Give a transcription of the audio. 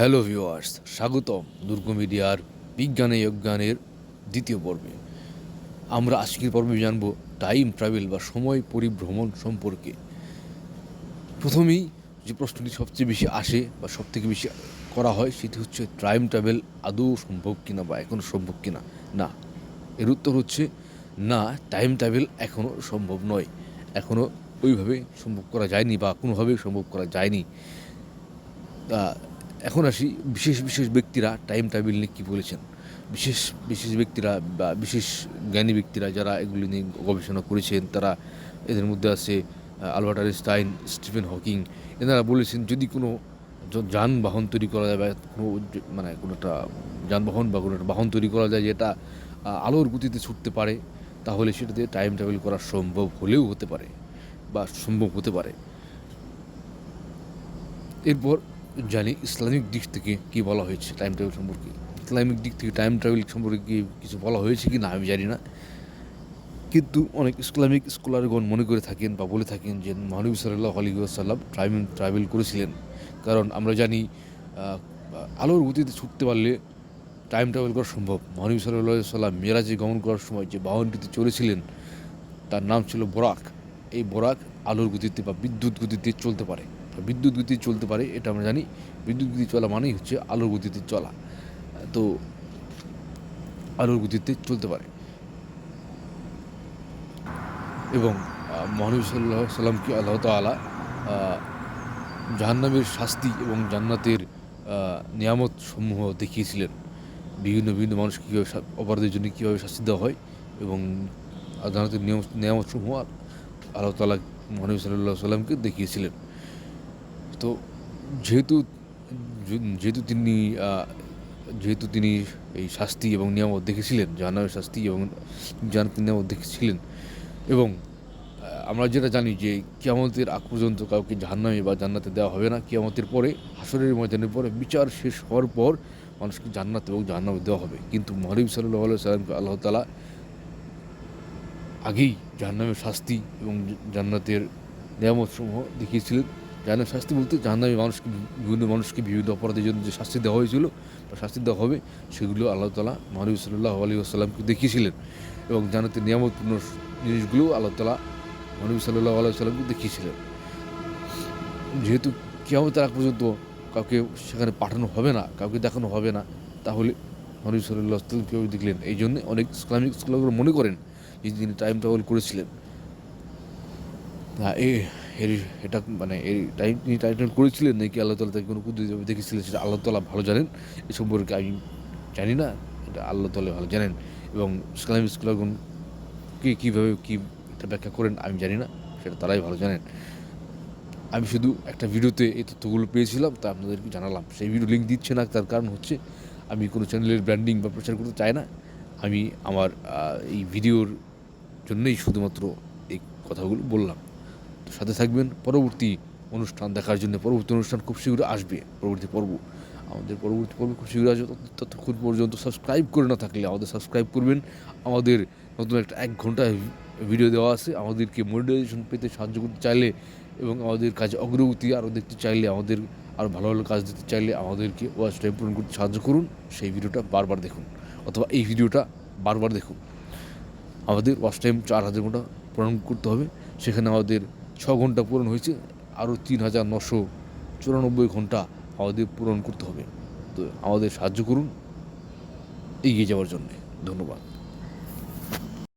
Hello viewers স্বাগতম দুর্গ মিডিয়ার বিজ্ঞানে অজ্ঞানের দ্বিতীয় পর্বে। আমরা আজকের পর্বে জানব টাইম ট্রাভেল বা সময় পরিভ্রমণ সম্পর্কে। প্রথমেই যে প্রশ্নটি সবচেয়ে বেশি আসে বা সবথেকে বেশি করা হয় সেটি হচ্ছে টাইম ট্রাভেল আদৌ সম্ভব কিনা বা এখনও সম্ভব কিনা? না। এর উত্তর হচ্ছে, না টাইম ট্রাভেল এখনও সম্ভব নয়। এখনও ওইভাবে সম্ভব করা যায়নি বা কোনোভাবেই সম্ভব করা যায়নি। এখন আসি বিশেষ বিশেষ ব্যক্তিরা টাইম ট্রাভেল নিয়ে কী বলেছেন? বিশেষ বিশেষ ব্যক্তিরা বা বিশেষ জ্ঞানী ব্যক্তিরা যারা এগুলি নিয়ে গবেষণা করেছেন, তারা এদের মধ্যে আছে আলবার্ট আইনস্টাইন, স্টিফেন হকিং। এনারা বলেছেন, যদি কোনো যানবাহন তৈরি করা যায় বা কোনো মানে কোনো একটা যানবাহন বা কোনো একটা বাহন তৈরি করা যায় যেটা আলোর গতিতে ছুটতে পারে, তাহলে সেটাতে টাইম ট্রাভেল করা সম্ভব হলেও হতে পারে বা সম্ভব হতে পারে। এরপর জানি, ইসলামিক দিক থেকে কি বলা হয়েছে টাইম ট্রাভেল সম্পর্কে। ইসলামিক দিক থেকে টাইম ট্রাভেল সম্পর্কে কি কিছু বলা হয়েছে কি না, আমি জানি না। কিন্তু অনেক ইসলামিক স্কলারগণ মনে করে থাকেন বা বলে থাকেন যে মহানবী সাল্লাহ আলী আসাল্লাম টাইম ট্রাভেল করেছিলেন। কারণ আমরা জানি আলোর গতিতে ছুটতে পারলে টাইম ট্রাভেল করা সম্ভব। মহানবী সাল্লাহ সাল্লাম মেরাজে গমন করার সময় যে বাহনটিতে চলেছিলেন তার নাম ছিল বোরাক। এই বোরাক আলোর গতিতে বা বিদ্যুৎ গতিতে চলতে পারে। বিদ্যুৎ গতিতে চলতে পারে, এটা আমরা জানি। বিদ্যুৎ গতি চলা মানেই হচ্ছে আলোর গতিতে চলা। তো আলোর গতিতে চলতে পারে। এবং মহানবী সাল্লাহ সাল্লামকে আল্লাহ তালা জাহান্নামের শাস্তি এবং জান্নাতের নিয়ামত সমূহ দেখিয়েছিলেন। বিভিন্ন বিভিন্ন মানুষকে কীভাবে অপরাধের জন্য কীভাবে শাস্তি দেওয়া হয় এবং জান্নাতের নিয়ম, নিয়ামত সমূহ আল্লাহ তালা মহানবী সাল্লাহ সাল্লামকে দেখিয়েছিলেন। তো যেহেতু যেহেতু তিনি যেহেতু তিনি এই শাস্তি এবং নিয়ামত দেখেছিলেন, জাহান্নামের শাস্তি এবং জান্নাতের নিয়ামত দেখেছিলেন এবং আমরা যেটা জানি যে কিয়ামতের আগ পর্যন্ত কাউকে জাহান্নামে বা জান্নাতে দেওয়া হবে না। কিয়ামতের পরে হাসরের ময়দানের পরে বিচার শেষ হওয়ার পর মানুষকে জান্নাত এবং জাহান্নামে দেওয়া হবে। কিন্তু মহারিব সাল্লাহ সাল্লামকে আল্লাহ তালা আগেই জাহান্নামের শাস্তি এবং জান্নাতের নিয়ামতসমূহ দেখিয়েছিলেন। জাহান্নামের শাস্তি বলতে জাহান্নামে মানুষকে বিভিন্ন মানুষকে বিভিন্ন অপরাধের জন্য যে শাস্তি দেওয়া হয়েছিল বা শাস্তি দেওয়া হবে, সেগুলো আল্লাহ তালা মহানবী সাল্লাহ আলী আসসালামকে দেখিয়েছিলেন। এবং জান্নাতের নিয়ামতপূর্ণ জিনিসগুলো আল্লাহ তালা মহানবী সাল্লাহ আলাই সাল্লামকে দেখিয়েছিলেন। যেহেতু কেয়ামতের আগ পর্যন্ত কাউকে সেখানে পাঠানো হবে না, কাউকে দেখানো হবে না, তাহলে মহানবী সাল্লাহ সাল্লাম কীভাবে দেখলেন? এই জন্য অনেক ইসলামিক স্কলারগুলো মনে করেন যে তিনি টাইম ট্রাভেল করেছিলেন। হ্যাঁ এ এর এটা মানে এই তিনি টাইম ট্রাভেল করেছিলেন নাকি আল্লাহ তালা তাকে কোনো কুদরতি দেখেছিলেন সেটা আল্লাহ তালা ভালো জানেন। এ সম্পর্কে আমি জানি না, এটা আল্লাহ তালা ভালো জানেন। এবং ইসলামিক স্কলারগণ কে কীভাবে কী এটা ব্যাখ্যা করেন আমি জানি না, সেটা তারাই ভালো জানেন। আমি শুধু একটা ভিডিওতে এই তথ্যগুলো পেয়েছিলাম, তা আপনাদেরকে জানালাম। সেই ভিডিও লিঙ্ক দিচ্ছে না, তার কারণ হচ্ছে আমি কোনো চ্যানেলের ব্র্যান্ডিং বা প্রচার করতে চাই না। আমি আমার এই ভিডিওর জন্যই শুধুমাত্র এই কথাগুলো বললাম। সাথে থাকবেন। পরবর্তী অনুষ্ঠান দেখার জন্য, পরবর্তী অনুষ্ঠান খুব শীঘ্র আসবে, পরবর্তী পর্ব। আমাদের পরবর্তী পর্ব খুব শীঘ্র আসবে। তত- ততক্ষণ পর্যন্ত সাবস্ক্রাইব করে না থাকলে আমাদের সাবস্ক্রাইব করবেন। আমাদের নতুন একটা এক ঘণ্টা ভিডিও দেওয়া আছে। আমাদেরকে মনিটাইজেশন পেতে সাহায্য করতে চাইলে এবং আমাদের কাজে অগ্রগতি আরও দেখতে চাইলে, আমাদের আরও ভালো ভালো কাজ দিতে চাইলে আমাদেরকে ওয়াচ টাইম পূরণ করতে সাহায্য করুন। সেই ভিডিওটা বারবার দেখুন অথবা এই ভিডিওটা বারবার দেখুন। আমাদের ওয়াচ টাইম চার হাজার ঘণ্টা পূরণ করতে হবে। সেখানে আমাদের ছ ঘণ্টা পূরণ হয়েছে, আরও তিন হাজার নশো চুরানব্বই ঘণ্টা আমাদের পূরণ করতে হবে। তো আমাদের সাহায্য করুন, এগিয়ে যাওয়ার জন্যে। ধন্যবাদ।